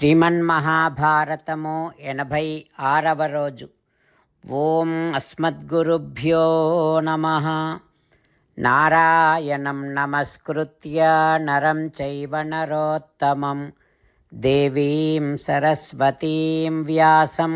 శ్రీమన్మహాభారతము ఎనభై ఆరవ రోజు. ఓం అస్మద్గురుభ్యో నమ. నారాయణం నమస్కృత్య నరం చైవ నరోత్తమం. దేవీం సరస్వతీం వ్యాసం.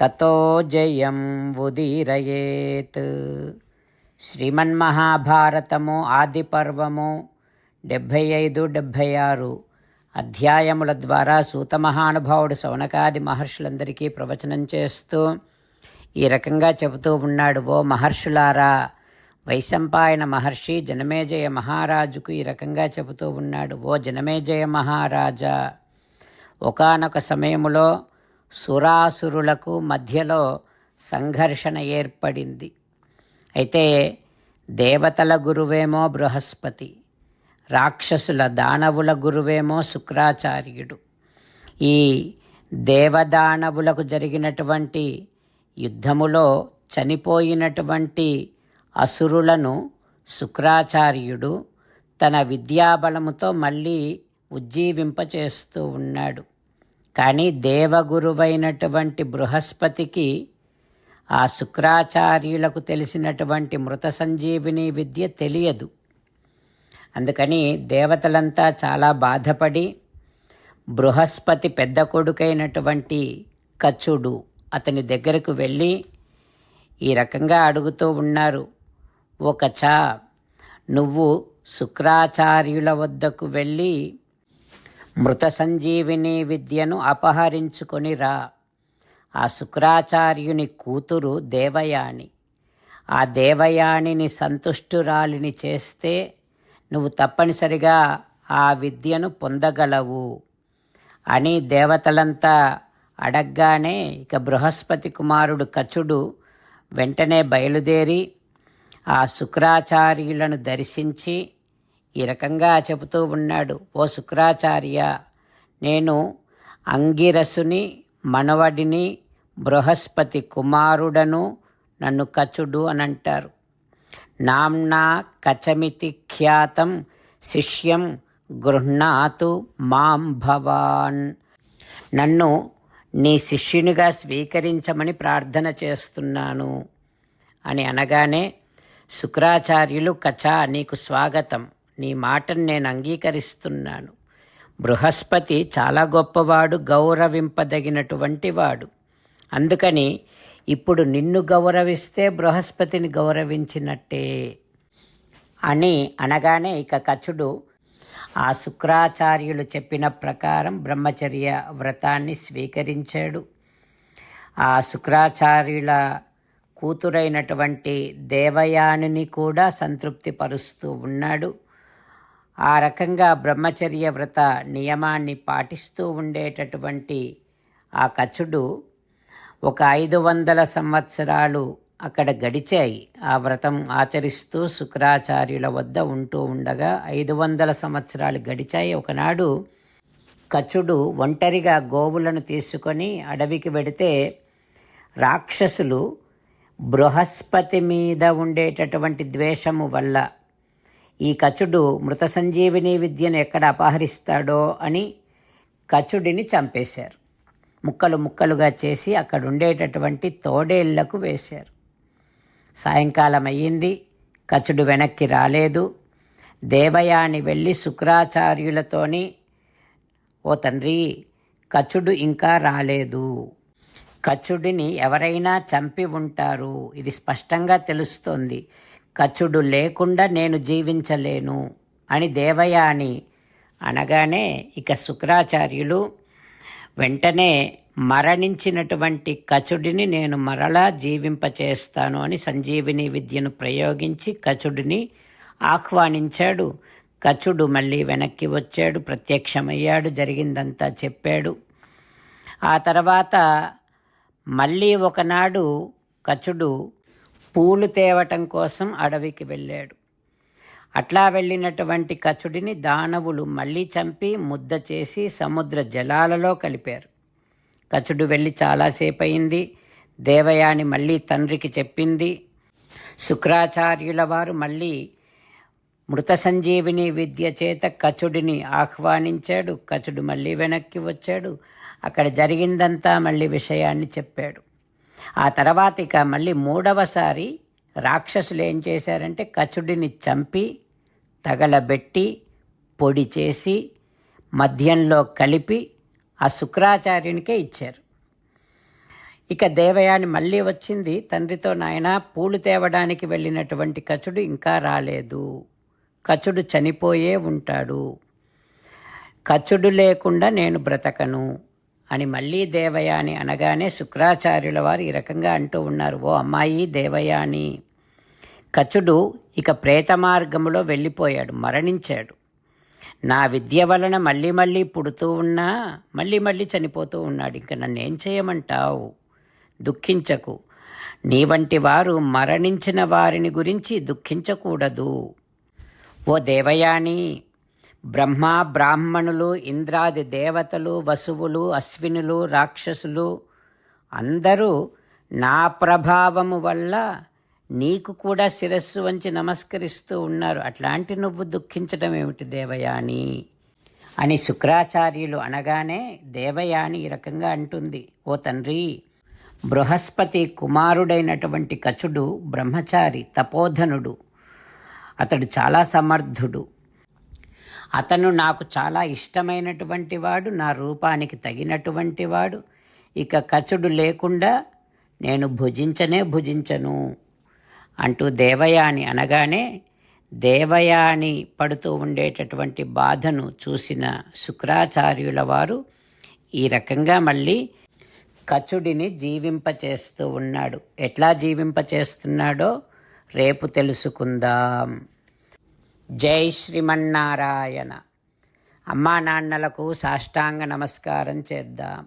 తతో జయం ఉదీరయేత్. శ్రీమన్మహాభారతము ఆది పర్వము డెబ్భై ఐదు డెబ్భై ఆరు. అధ్యాయముల ద్వారా సూత మహానుభావుడు శౌనకాది మహర్షులందరికీ ప్రవచనం చేస్తూ ఈ రకంగా చెబుతూ ఉన్నాడు ఓ మహర్షులారా! వైశంపాయన మహర్షి జనమేజయ మహారాజుకు ఈ రకంగా చెబుతూ ఉన్నాడు ఓ జనమేజయ మహారాజా! ఒకానొక సమయములో సురాసురులకు మధ్యలో సంఘర్షణ ఏర్పడింది. అయితే దేవతల గురువేమో బృహస్పతి. రాక్షసుల దానవుల గురువేమో శుక్రాచార్యుడు. ఈ దేవదానవులకు జరిగినటువంటి యుద్ధములో చనిపోయినటువంటి అసురులను శుక్రాచార్యుడు తన విద్యాబలముతో మళ్ళీ ఉజ్జీవింపచేస్తూ ఉన్నాడు. కానీ దేవగురువైనటువంటి బృహస్పతికి ఆ శుక్రాచార్యులకు తెలిసినటువంటి మృత సంజీవిని విద్య తెలియదు. అందుకని దేవతలంతా చాలా బాధపడి బృహస్పతి పెద్ద కొడుకైనటువంటి కచ్చుడు అతని దగ్గరకు వెళ్ళి ఈ రకంగా అడుగుతూ ఉన్నారు. ఒక చా నువ్వు శుక్రాచార్యుల వద్దకు వెళ్ళి మృత సంజీవిని విద్యను అపహరించుకొని రా. ఆ శుక్రాచార్యుని కూతురు దేవయాని. ఆ దేవయానిని సంతుష్టురాలిని చేస్తే నువ్వు తప్పనిసరిగా ఆ విద్యను పొందగలవు అని దేవతలంతా అడగ్గానే ఇక బృహస్పతి కుమారుడు కచుడు వెంటనే బయలుదేరి ఆ శుక్రాచార్యులను దర్శించి ఈ రకంగా చెబుతూ ఉన్నాడు ఓ శుక్రాచార్య నేను అంగిరసుని మనవడిని బృహస్పతి కుమారుడను నన్ను కచుడు అని అంటారు. నామ్నా కచమితి ఖ్యాతం శిష్యం గృహ్ణాతు మాం భవాన్. నన్ను నీ శిష్యునిగా స్వీకరించమని ప్రార్థన చేస్తున్నాను. అని అనగానే శుక్రాచార్యులు కచా నీకు స్వాగతం. నీ మాటను నేను అంగీకరిస్తున్నాను. బృహస్పతి చాలా గొప్పవాడు గౌరవింపదగినటువంటి వాడు. అందుకని ఇప్పుడు నిన్ను గౌరవిస్తే బృహస్పతిని గౌరవించినట్టే అని అనగానే ఇక కచుడు ఆ శుక్రాచార్యులు చెప్పిన ప్రకారం బ్రహ్మచర్య వ్రతాన్ని స్వీకరించాడు. ఆ శుక్రాచార్యుల కూతురైనటువంటి దేవయానిని కూడా సంతృప్తిపరుస్తూ ఉన్నాడు. ఆ రకంగా బ్రహ్మచర్య వ్రత నియమాన్ని పాటిస్తూ ఉండేటటువంటి ఆ కచుడు ఒక ఐదు వందల సంవత్సరాలు అక్కడ గడిచాయి. ఆ వ్రతం ఆచరిస్తూ శుక్రాచార్యుల వద్ద ఉంటూ ఉండగా ఐదు వందల సంవత్సరాలు గడిచాయి. ఒకనాడు కచుడు ఒంటరిగా గోవులను తీసుకొని అడవికి వెడితే రాక్షసులు బృహస్పతి మీద ఉండేటటువంటి ద్వేషము వల్ల ఈ కచుడు మృత సంజీవిని విద్యను ఎక్కడ అపహరిస్తాడో అని కచుడిని చంపేశారు. ముక్కలు ముక్కలుగా చేసి అక్కడ ఉండేటటువంటి తోడేళ్ళకు వేశారు. సాయంకాలం అయ్యింది. కచుడు వెనక్కి రాలేదు. దేవయాని వెళ్ళి శుక్రాచార్యులతోని ఓ తండ్రి కచుడు ఇంకా రాలేదు. కచుడిని ఎవరైనా చంపి ఉంటారు. ఇది స్పష్టంగా తెలుస్తోంది. కచుడు లేకుండా నేను జీవించలేను అని దేవయాని అనగానే ఇక శుక్రాచార్యులు వెంటనే మరణించినటువంటి కచుడిని నేను మరలా జీవింపచేస్తాను అని సంజీవిని విద్యను ప్రయోగించి కచుడిని ఆహ్వానించాడు. కచుడు మళ్ళీ వెనక్కి వచ్చాడు ప్రత్యక్షమయ్యాడు జరిగిందంతా చెప్పాడు. ఆ తర్వాత మళ్ళీ ఒకనాడు కచుడు పూలు తేవటం కోసం అడవికి వెళ్ళాడు. అట్లా వెళ్ళినటువంటి కచుడిని దానవులు మళ్ళీ చంపి ముద్ద చేసి సముద్ర జలాలలో కలిపారు. కచుడు వెళ్ళి చాలాసేపు అయింది దేవయాని మళ్ళీ తండ్రికి చెప్పింది. శుక్రాచార్యుల వారు మళ్ళీ మృత సంజీవిని విద్య చేత కచుడిని ఆహ్వానించాడు. కచుడు మళ్ళీ వెనక్కి వచ్చాడు. అక్కడ జరిగిందంతా మళ్ళీ విషయాన్ని చెప్పాడు. ఆ తర్వాత ఇక మళ్ళీ మూడవసారి రాక్షసులు ఏం చేశారంటే కచుడిని చంపి తగలబెట్టి పొడి చేసి మద్యంలో కలిపి ఆ శుక్రాచార్యునికే ఇచ్చారు. ఇక దేవయాని మళ్ళీ వచ్చింది తండ్రితో నాయన పూలు తేవడానికి వెళ్ళినటువంటి కచుడు ఇంకా రాలేదు. కచుడు చనిపోయే ఉంటాడు. కచుడు లేకుండా నేను బ్రతకను అని మళ్ళీ దేవయాని అనగానే శుక్రాచార్యుల వారు ఈ రకంగా అంటూ ఉన్నారు ఓ అమ్మాయి దేవయాని. కచుడు ఇక ప్రేత మార్గములో వెళ్ళిపోయాడు మరణించాడు. నా విద్య వలన మళ్ళీ మళ్ళీ పుడుతూ ఉన్నా మళ్ళీ మళ్ళీ చనిపోతూ ఉన్నాడు. ఇంక నన్ను ఏం చేయమంటావు? దుఃఖించకు. నీ వంటి వారు మరణించిన వారిని గురించి దుఃఖించకూడదు. ఓ దేవయాని బ్రహ్మ బ్రాహ్మణులు ఇంద్రాది దేవతలు వసువులు అశ్వినులు రాక్షసులు అందరూ నా ప్రభావము వల్ల నీకు కూడా శిరస్సు వంచి నమస్కరిస్తూ ఉన్నారు. అట్లాంటి నువ్వు దుఃఖించటం ఏమిటి దేవయాని? అని శుక్రాచార్యులు అనగానే దేవయాని ఈ రకంగా అంటుంది. ఓ తండ్రి బృహస్పతి కుమారుడైనటువంటి కచుడు బ్రహ్మచారి తపోధనుడు. అతడు చాలా సమర్థుడు. అతను నాకు చాలా ఇష్టమైనటువంటి వాడు నా రూపానికి తగినటువంటి వాడు. ఇక కచుడు లేకుండా నేను భుజించనే భుజించను. అంటూ దేవయాని అనగానే దేవయాని పడుతూ ఉండేటటువంటి బాధను చూసిన శుక్రాచార్యుల వారు ఈ రకంగా మళ్ళీ కచుడిని జీవింపచేస్తూ ఉన్నాడు. ఎట్లా జీవింపచేస్తున్నాడో రేపు తెలుసుకుందాం. జై శ్రీమన్నారాయణ. అమ్మా నాన్నలకు సాష్టాంగ నమస్కారం చేద్దాం.